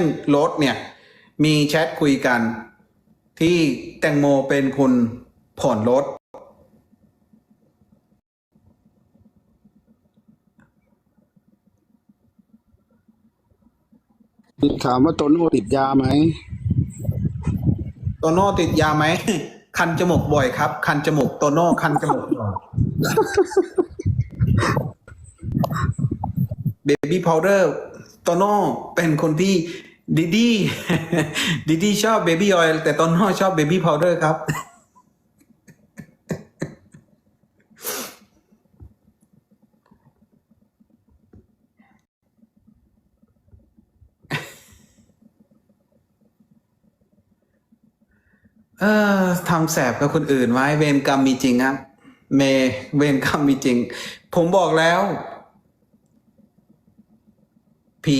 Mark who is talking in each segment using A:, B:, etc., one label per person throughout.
A: งรถเนี่ย มีแชทคุยกัน ที่แตงโมเป็นคนผ่อนรถ
B: ถามว่าโตโน่ติดยาไหม
A: โตโน่ติดยาไหม คันจมูกบ่อยครับ คันจมูกโตโน่คันจมูกบ่อยเบบี้พาวเดอร์ โตโน่เป็นคนที่ดิดี้ดิดี้ชอบเบบี้ออยล์แต่โตโน่ชอบเบบี้พาวเดอร์ครับ เออทำแสบกับคนอื่นไว้เวรกรรมมีจริงครับ เมเวรกรรมมีจริง ผมบอกแล้ว ผี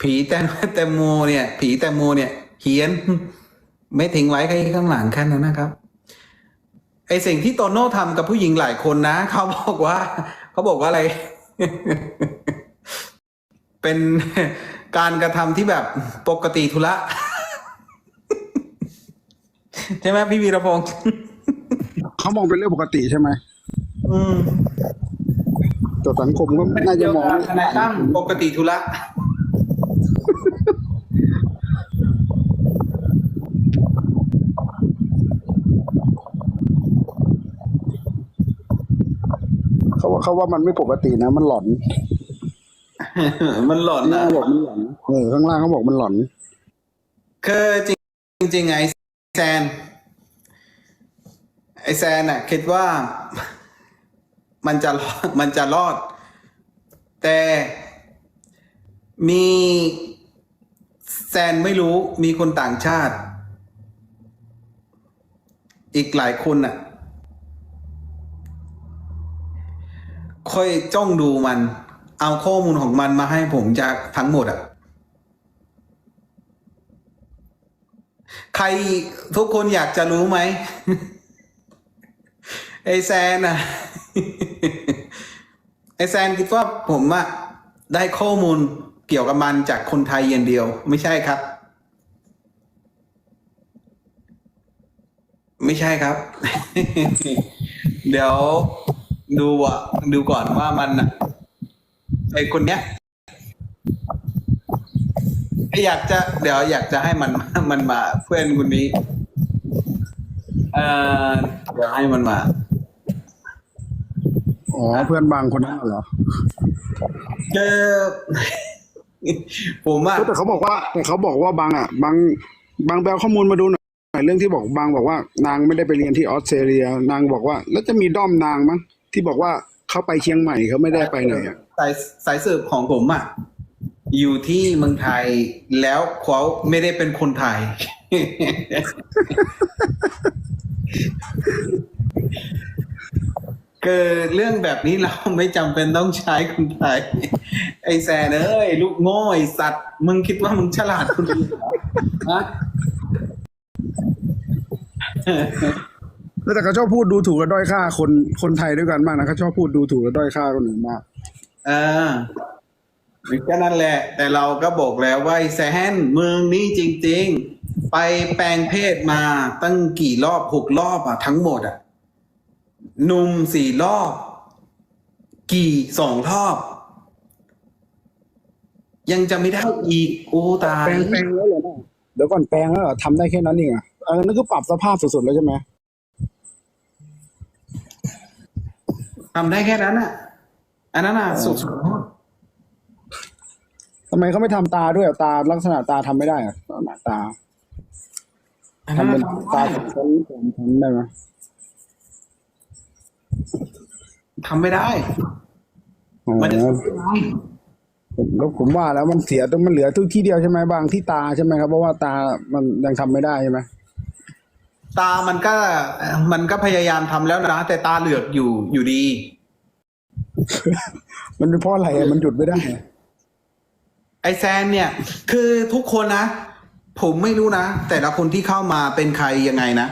A: ผีแตงแตงโมเนี่ย ผีแตงโมเนี่ยเฮียน ไม่ทิ้งไว้แค่ข้างหลังแค่นั้นนะครับไอสิ่งที่โตโน่ทำกับผู้หญิงหลายคนนะ เขาบอกว่า เขาบอกว่าอะไร เป็นการกระทำที่แบบปกติทุละใช่ไหมพี่วีรพงศ์
B: เขามองเป็นเรื่องปกติใช่ไหม
A: อืม
B: แต่สังคมก็น่าจะมอง
A: ทนายตั้มปกติทุละ
B: เขาว่าเขาว่ามันไม่ปกตินะ มันหลอน
A: มันหลอน
B: หน้า
A: นะ
B: บอกมันหลอนเออข้างล่างเขาบอกมันหลอน
A: คือจริงจริงๆไงแซนไอแซนน่ะคิดว่า มันจะมันจะรอด แต่มีแซนไม่รู้มีคนต่างชาติ อีกหลายคนน่ะ ค่อยจ้องดูมัน เอาข้อมูลของมันมาให้ผมจากทั้งหมดอะ ใครทุกคนอยากจะรู้ไหม ไอแซนอะไอแซนคิดว่าผมอะได้ข้อมูลเกี่ยวกับมันจากคนไทยอย่างเดียว ไม่ใช่ครับ ไม่ใช่ครับ เดี๋ยวดูอะดูก่อนว่ามันอะไอคนเนี้ยอยากจะเดี๋ยวอยากจะให้มันมันมาเพื่อนคนนี้ เอ่อเดี๋ยวให้มันมา
B: อ๋อเพื่อนบางคนนั้นเหรอ
A: เจอผมอะ
B: แต่เขาบอกว่าแต่เขาบอกว่าบางอะ บางบางแปลข้อมูลมาดูหน่อยเรื่องที่บอกบางบอกว่า นางไม่ได้ไปเรียนที่ออสเตรเลีย นางบอกว่า แล้วจะมีด้อมนางมั้งที่บอกว่าเขาไปเชียงใหม่เขาไม่ได้ไปไหนอะ
A: สายสายสืบของผมอะอยู่ที่เมืองไทยแล้วเขาไม่ได้เป็นคนไทย เกิดเรื่องแบบนี้เราไม่จำเป็นต้องใช้คนไทยไอ้แซนเอ้ยลูกโง่ไอ้สัตว์ มึงคิดว่ามึงฉลาดคนเดียวเหรอฮะ
B: แล้วแต่เขาชอบพูดดูถูกและด้อยค่าคนคนไทยด้วยกันมากนะเขาชอบพูดดูถูกและด้อยค่าคนอื่นมาก
A: เออก็นั่นแหละ แต่เราก็บอกแล้วว่าไอ้แซนเมืองนี้จริง ๆ ไปแปลงเพศมาตั้งกี่รอบหกรอบอะทั้งหมดอะ หนุ่มสี่รอบ กี่สองรอบ ยังจะไม่ได้อีกโอ้ตาย
B: แปลงแปลงแล้วเหรอเนี่ยเดี๋ยวก่อนแปลงแล้วเหรอทำได้แค่นั้นเองเหรอะเออนั่นคือปรับสภาพสุดๆแล้วใช่ไหม
A: ทำได้แค่นั้นอะ อันนั้นอะสุด
B: ทำไมเขาไม่ทำตาด้วยอะตาลักษณะตาทำไม่ได้อะลักษณะตา
A: อัน
B: ทำ
A: นั้น
B: เป็น
A: อะ
B: ตาสองชั้นสองชั้นได้ไหม
A: ทำไม่ได้
B: อ๋อ
A: มันจะ
B: ผมแล้วผมว่าแล้วมันเสียตรงมันเหลือทุกที่เดียวใช่ไหมบางที่ตาใช่ไหมครับเพราะว่าตามันยังทำไม่ได้ใช่ไหม
A: ตามันก็มันก็พยายามทำแล้วนะแต่ตาเหลือกอยู่อยู่ดี
B: มันเป็นเพราะอะไรอะมันหยุดไม่ได้อะ
A: ไอแซนเนี่ย คือทุกคนนะ ผมไม่รู้นะ แต่ละคนที่เข้ามาเป็นใครยังไงนะ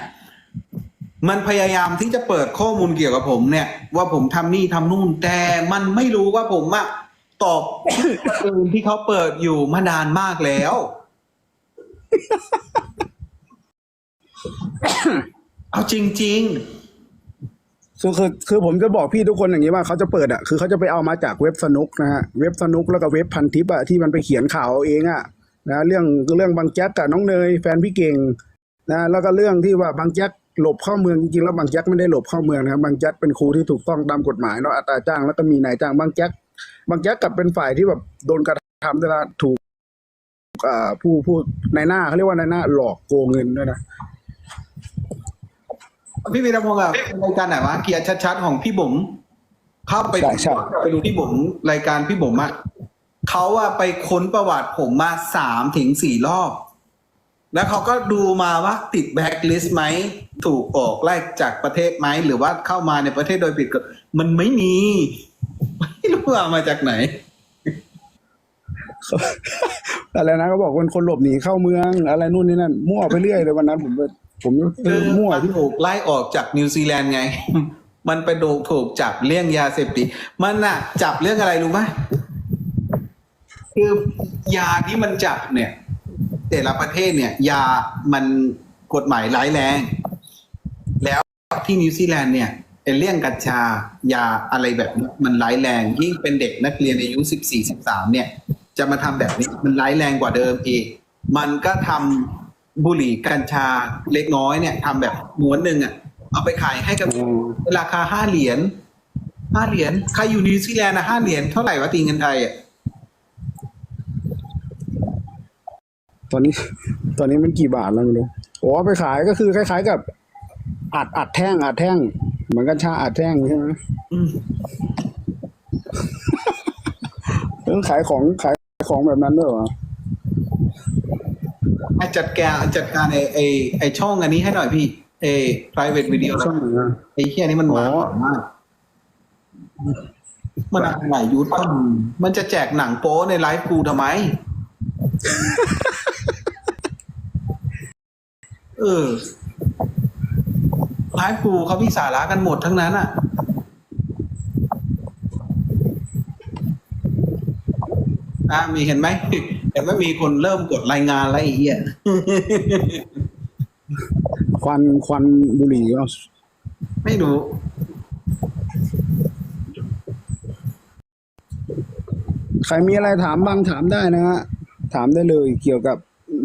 A: มันพยายามที่จะเปิดข้อมูลเกี่ยวกับผมเนี่ย ว่าผมทำนี่ทำนู่นแต่มันไม่รู้ว่าผมอะตอบอื่นที่เขาเปิดอยู่มานานมากแล้ว เอาจริง
B: คือคือคือผมจะบอกพี่ทุกคนอย่างนี้ว่าเขาจะเปิดอะคือเขาจะไปเอามาจากเว็บสนุกนะฮะเว็บสนุกแล้วก็เว็บพันทิปอะที่มันไปเขียนข่าวเอาเองอะนะเรื่องเรื่องบางแจ๊กกับน้องเนย แฟนพี่เก่งนะแล้วก็เรื่องที่ว่าบางแจ๊ก หลบเข้าเมืองจริงๆแล้วบางแจ๊กไม่ได้หลบเข้าเมืองนะครับบางแจ๊กเป็นครูที่ถูกต้องตามกฎหมายเนาะอัตราจ้างแล้วก็มีนายจ้างบางแจ๊กบางแจ๊กกลับเป็นฝ่ายที่แบบโดนกระทำเวลาถูกอ่าผู้ผู้นายหน้าเขาเรียกว่านายหน้าหลอกโกงเงินด้วยนะ
A: ๆพี่วีรพงศ์อะรายการไหนวะเกียร์ชัดๆของพี่บุ๋มเข้าไป
B: ใช่ใช่
A: ไปดูพี่บุ๋มรายการพี่บุ๋มอะเขาอะไปค้นประวัติผมมาสามถึงสี่รอบ แล้วเขาก็ดูมาว่าติดแบ็คลิสต์ไหม ถูกออกไล่จากประเทศไหม หรือว่าเข้ามาในประเทศโดยผิดกฎมันไม่มี ไม่รู้ว่ามาจากไหน
B: อะไรนะเขาบอกคนคนหลบหนีเข้าเมือง อะไรนู่นนี่นั่นมั่วไปเรื่อยเลยวันนั้น ผมไปผมเอ
A: คือ
B: อมั่ว
A: มัน
B: ที่
A: ถูกไล่ออกจากนิวซีแลนด์ไง มันไปโดนถูกจับเรื่องยาเสพติดมันน่ะจับเรื่องอะไรรู้ไหมคือยาที่มันจับเนี่ย แต่ละประเทศเนี่ย ยามันกฎหมายร้ายแรง แล้วที่นิวซีแลนด์เนี่ยไอ้เรื่องกัญชายาอะไรแบบนี้มันร้ายแรงยิ่งเป็นเด็กนักเรียนอายุสิบสี่สิบสามเนี่ย จะมาทำแบบนี้มันร้ายแรงกว่าเดิมอีก มันก็ทำบุหรี่กัญชาเล็กน้อยเนี่ยทำแบบม้วนหนึ่งอะเอาไปขายให้กับราคาห้าเหรียญห้าเหรียญใครอยู่นิวซีแลนด์นะห้าเหรียญเท่าไหร่วะตีเงินไทยอะ
B: ตอนนี้ ตอนนี้มันกี่บาทแล้วไม่รู้โอ้เอาไปขายก็คือคล้าย ๆ กับ อัดอัดแท่งอัดแท่ง เหมือนกันชาอัดแท่งใช่ไหม
A: อืม
B: เออขายของขายของแบบนั้นด้วยเหรอ
A: อะจัดการจัดการไอไอไอช่องอันนี้ให้หน่อยพี่ไอ private video
B: ช่องไหนอะ
A: ไอเฮียนี้มันมา
B: อ๋อ
A: มากมันอะไรยุทธก็มึงมันจะแจกหนังโป๊ในไลฟ์กูทำไม เออไลฟ์กูเขาพิสาระกันหมดทั้งนั้นอะ อะมีเห็นไหมเห็นไหมมีคนเริ่มกดรายงานแล้วไอ้เหี้ย
B: ควันควันบุหรี่ก็
A: ไม่รู้
B: ใครมีอะไรถามบ้างถามได้นะฮะ ถามได้เลยเกี่ยวกับ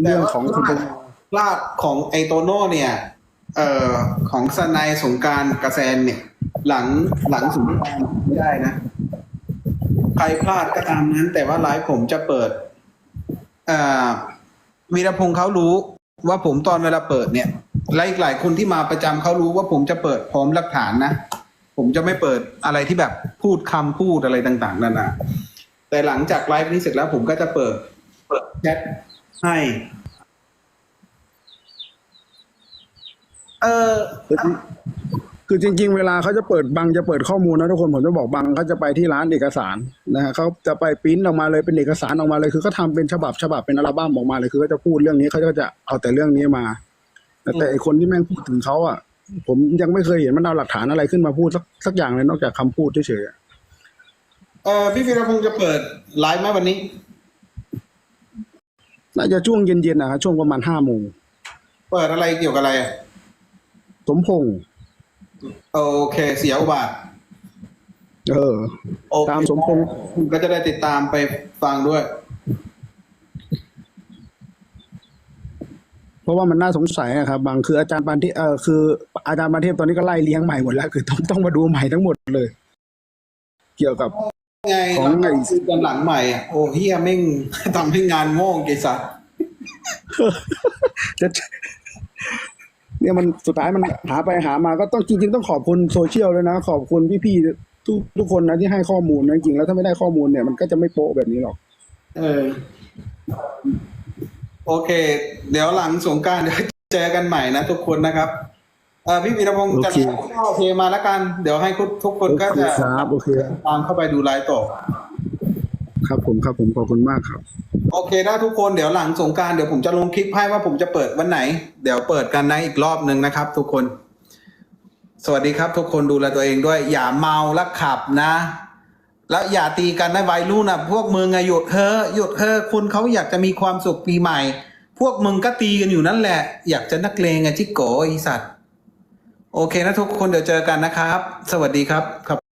B: เรื่องของคุณโตโน่
A: พลาดของไอโตโน่เนี่ยเอ่อของสนายสงกรารกระแซนเนี่ย หลังหลังสงกรารไม่ได้นะ ใครพลาดก็ตามนั้น แต่ว่าไลฟ์ผมจะเปิดเอ่อวีรพงศ์เขารู้ว่าผมตอนเวลาเปิดเนี่ยและอีกหลายคนที่มาประจำเขารู้ว่าผมจะเปิดพร้อมหลักฐานนะ ผมจะไม่เปิดอะไรที่แบบพูดคำพูดอะไรต่าง ๆนานาแต่หลังจากไลฟ์นี้เสร็จแล้วผมก็จะเปิด เปิดแชทให้ เออ
B: คือจริง ๆ เวลาเขาจะเปิดบังจะเปิดข้อมูลนะทุกคนผมจะบอกบังเขาจะไปที่ร้านเอกสารนะฮะเขาจะไปปริ้นออกมาเลยเป็นเอกสารออกมาเลย คือเขาทำเป็นฉบับฉบับเป็นอัลบั้มออกมาเลยคือเขาจะพูดเรื่องนี้เขาก็จะเอาแต่เรื่องนี้มา แต่แต่ไอคนที่แม่งพูดถึงเขาอะ ผมยังไม่เคยเห็นมันเอาหลักฐานอะไรขึ้นมาพูดสักสักอย่างเลยนอกจากคำพูดเฉยๆอะ
A: เออพี่วีรพงศ์จะเปิดไลฟ์ไหมวันนี้
B: น่าจะช่วงเย็นๆนะครับช่วงประมาณห้าโมง
A: เปิดอะไรเกี่ยวกับอะไรอะ
B: สมพงษ์
A: โอเคเสียอุบาท
B: เออ
A: โอเค
B: ตามสมพงษ์
A: ก็จะได้ติดตามไปฟังด้วย
B: เพราะว่ามันน่าสงสัยอะครับ บางคืออาจารย์ปานที่เออคืออาจารย์ปานเทพตอนนี้ก็ไล่เลี้ยงใหม่หมดแล้ว คือต้องต้องมาดูใหม่ทั้งหมดเลย เกี่ยวกับ
A: ไง
B: ของไง
A: เราซื้อกันหลังใหม่อะโอ้เฮียแม่งทำให้งานโง่ไกสัตว์
B: จะเนี่ยมันสุดท้ายมันหาไปหามาก็ต้องจริง ๆ ต้องขอบคุณโซเชียลเลยนะ ขอบคุณพี่ๆทุกทุกคนนะที่ให้ข้อมูลนะจริงๆแล้วถ้าไม่ได้ข้อมูลเนี่ยมันก็จะไม่โป๊ะแบบนี้หรอก
A: เออ โอเค เดี๋ยวหลังสงกรารเดี๋ยวเจอกันใหม่นะทุกคนนะครับ พี่วีรพงศ์จะ
B: โอเท
A: มาแล้วกัน เดี๋ยวให้ทุกคนก็จะตามเข้าไปดูไลฟ์ต่อ
B: ครับผมครับผมขอบคุณมากครับ
A: โอเคถ้าทุกคนเดี๋ยวหลังสงการเดี๋ยวผมจะลงคลิปให้ว่าผมจะเปิดวันไหน เดี๋ยวเปิดกันในอีกรอบหนึ่งนะครับ ทุกคน สวัสดีครับ ทุกคนดูแลตัวเองด้วย อย่าเมาและขับนะ แล้วอย่าตีกันในวัยรุ่นนะพวกมึงอะหยุดเธอหยุดเธอคุณเขาอยากจะมีความสุขปีใหม่ พวกมึงก็ตีกันอยู่นั่นแหละ อยากจะนักเลงไงจิ๊กโกไอสัตว์ โอเคนะทุกคนเดี๋ยวเจอกันนะครับ สวัสดีครับครับ